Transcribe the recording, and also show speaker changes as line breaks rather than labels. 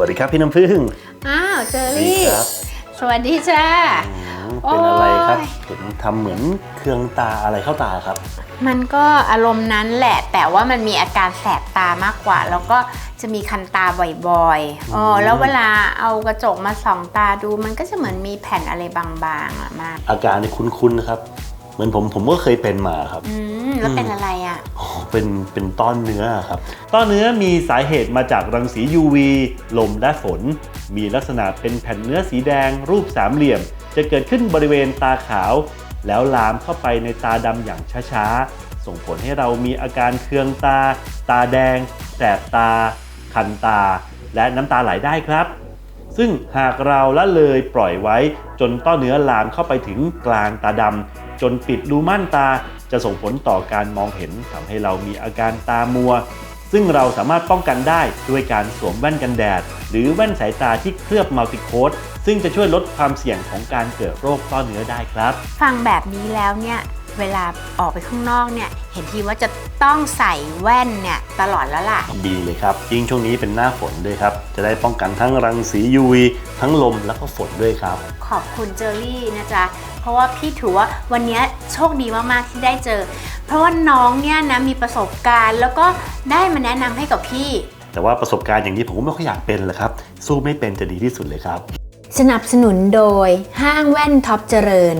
วัสดีครับพี่น้ำพึ่ง
อ้าวเจอรี่
ครับ
สวัสดีจ้า
อืมเป็นอะไรครับ
โอ้ย
เห็นทำเหมือนเครืองตาอะไรเข้าตาครับ
มันก็อารมณ์นั้นแหละ แต่ว่ามันมีอาการแสบตามากกว่า แล้วก็จะมีคันตาบ่อยๆอ๋อ
ม
แล้วเวลาเอากระจกมาส่องตาดู มันก็จะเหมือนมีแผ่นอะไรบางๆอะมาก
อาการนี่คุ้นๆนะครับ เหมือนผมผมก็เคยเป็นมาครับ
อืมแล้วเป็นอะไรอะ
อ๋อเป็นเป็นต้อนเนื้อครับต้อนเนื้อมีสาเหตุมาจากรังสี UV ลมและฝน มีลักษณะเป็นแผ่นเนื้อสีแดง รูปสามเหลี่ยม จะเกิดขึ้นบริเวณตาขาว แล้วลามเข้าไปในตาดำอย่างช้าๆ ส่งผลให้เรามีอาการเคืองตา ตาแดง แสบตา คันตา และน้ำตาไหลได้ครับซึ่งหากเราละเลยปล่อยไว้จนต้อเนื้อลามเข้าไปถึงกลางตาดำ จนปิดรูม่านตา จะส่งผลต่อการมองเห็นทำให้เรามีอาการตามัว ซึ่งเราสามารถป้องกันได้ด้วยการสวมแว่นกันแดด หรือแว่นสายตาที่เคลือบมัลติโคดซึ่งจะช่วยลดความเสี่ยงของการเกิดโรคต้อเนื้อได้ครับ
ฟังแบบนี้แล้วเนี่ยเวลาออกไปข้างนอกเนี่ยเห็นทีว่าจะต้องใส่แว่นเนี่ยตลอดแล้วล่ะ
ดีเลยครับยิ่งช่วงนี้เป็นหน้าฝนด้วยครับ จะได้ป้องกันทั้งรังสี UV ทั้งลมแล้วก็ฝนด้วยครับ
ขอบคุณเจอรี่นะจ๊ะเพราะว่าพี่ถือว่าวันนี้โชคดีมากๆที่ได้เจอ เพราะว่าน้องเนี่ยนะมีประสบการณ์ แล้วก็ได้มาแนะนำให้กับพี่
แต่ว่าประสบการณ์อย่างนี้ผมก็ไม่ค่อยอยากเป็นแหละครับ สู้ไม่เป็นจะดีที่สุดเลยครับ
สนับสนุนโดยห้างแว่นท็อปเจริญ